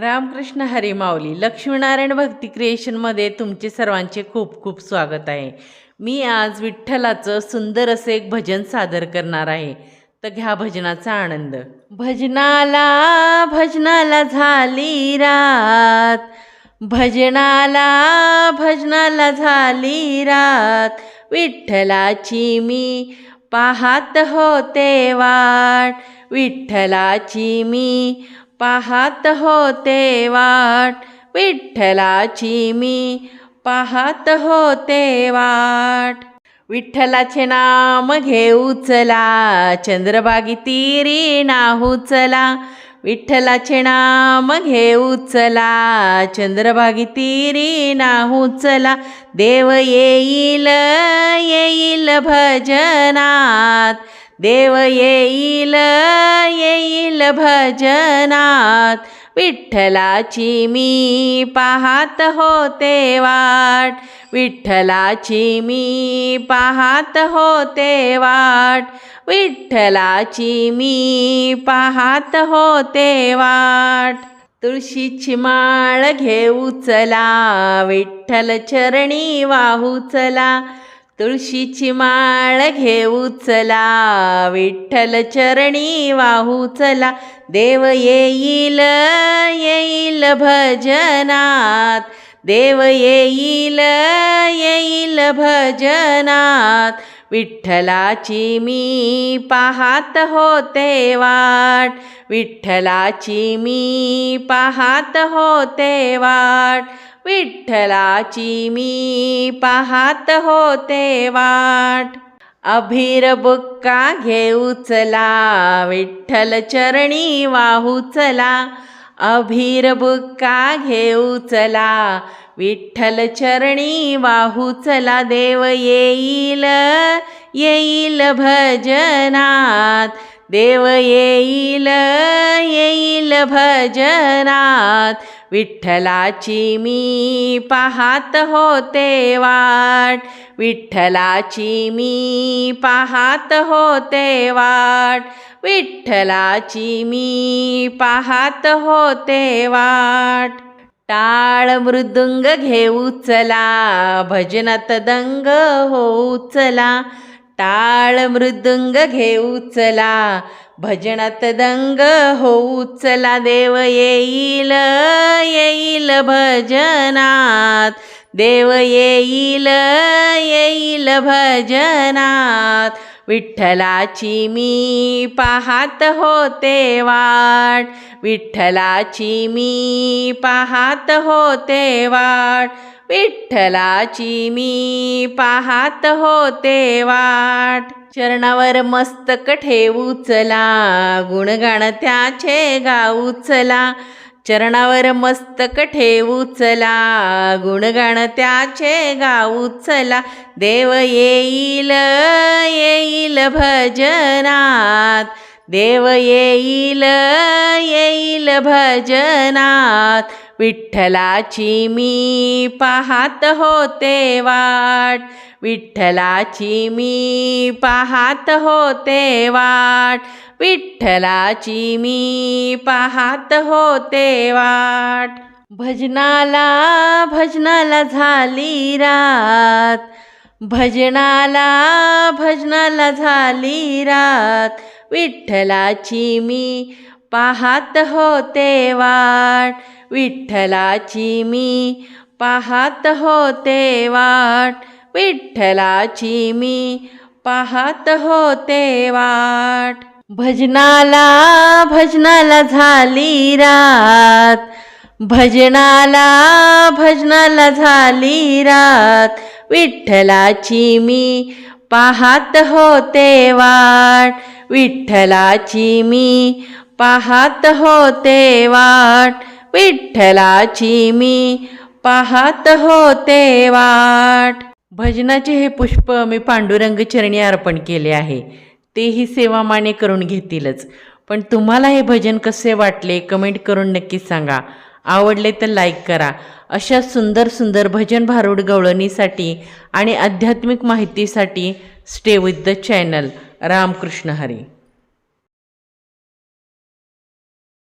रामकृष्ण हरिमावली लक्ष्मीनारायण भक्ती क्रिएशनमध्ये तुमचे सर्वांचे खूप खूप स्वागत आहे. मी आज विठ्ठलाचं सुंदर असं एक भजन सादर करणार आहे. तर घ्या भजनाचा आनंद. भजनाला भजनाला झाली रात. भजनाला भजनाला झाली रात. विठ्ठलाची मी पाहात होते वाट. विठ्ठलाची मी पाहात होते वाट विठ्ठलाची मी. पाहात होते वाट विठ्ठलाचे नाम घेऊ चला चंद्रबागी तीरी नाहू चला विठ्ठलाचे नाम घेऊ चला चंद्रबागी तीरी नाहू चला देव येईल येईल भजनात. देव येईल येईल भजनात. विठ्ठलाची मी पाहात होते वाट. विठ्ठलाची मी पाहात होते वाट. विठ्ठलाची मी पाहात होते वाट. तुळशीची माळ घेऊ चला विठ्ठल चरणी वाहू चला तुळशीची माळ घेऊ चला विठ्ठल चरणी वाहू चला. देव येईल येईल भजनात. देव येईल येईल भजनात. विठ्ठलाची मी पाहात होते वाट. विठ्ठलाची मी पाहात होते वाट. विठ्ठलाची मी पाहात होते वाट. अभिर बुक्का घेऊ चला विठ्ठल चरणी वाहू चला अभिर बुक्का घेऊ चला विठ्ठल चरणी वाहू चला देव येईल येईल भजनात. देव येईल येईल भजनात. विठ्ठलाची मी पाहात होते वाट. विठ्ठलाची मी पाहात होते वाट. विठ्ठलाची मी पाहात होते वाट. टाळ मृदुंग घेऊ चला भजनात दंग होऊ चला. टाळ मृदुंग घेऊ चला भजनात दंग होऊ चला देव येईल येईल भजनात. देव येईल येईल भजनात. विठ्ठलाची मी पाहात होते वाट. विठ्ठलाची मी पाहात होते वाट. विठ्ठलाची मी पाहात होते वाट. चरणावर मस्तक ठेवू चला गुणगाण त्याचे गाऊ चला चरणावर मस्तक ठेवू चला गुणगाण त्याचे गाऊ चला देव येईल येईल भजनात. देव येईल येईल भजनात. विठ्ठलाची मी पाहात होते वाट. विठ्ठलाची मी पाहात होते वाट. विठ्ठलाची मी पाहात होते वाट. भजनाला भजनाला झाली रात. भजनाला भजनाला झाली रात. विठ्ठलाची मी पाहात होते वाट. विठ्ठलाची मी पाहात होते वाट. विठ्ठलाची मी पाहात होते वाट. भजनाला भजनाला झाली रात. भजनाला भजनाला झाली रात. विठ्ठलाची मी पाहात होते वाट. विठ्ठलाची मी पाहात होते वाट विठ्ठलाची मी. पाहात होते वाट. भजनाचे हे पुष्प मी पांडुरंग चरणी अर्पण केले आहे. तेही सेवा माने करून घेतीलच. पण तुम्हाला हे भजन कसे वाटले कमेंट करून नक्की सांगा. आवडले तर लाईक करा. अशा सुंदर सुंदर भजन भारूड गवळणीसाठी आणि आध्यात्मिक माहितीसाठी stay with the channel. Ramkrishna Hari.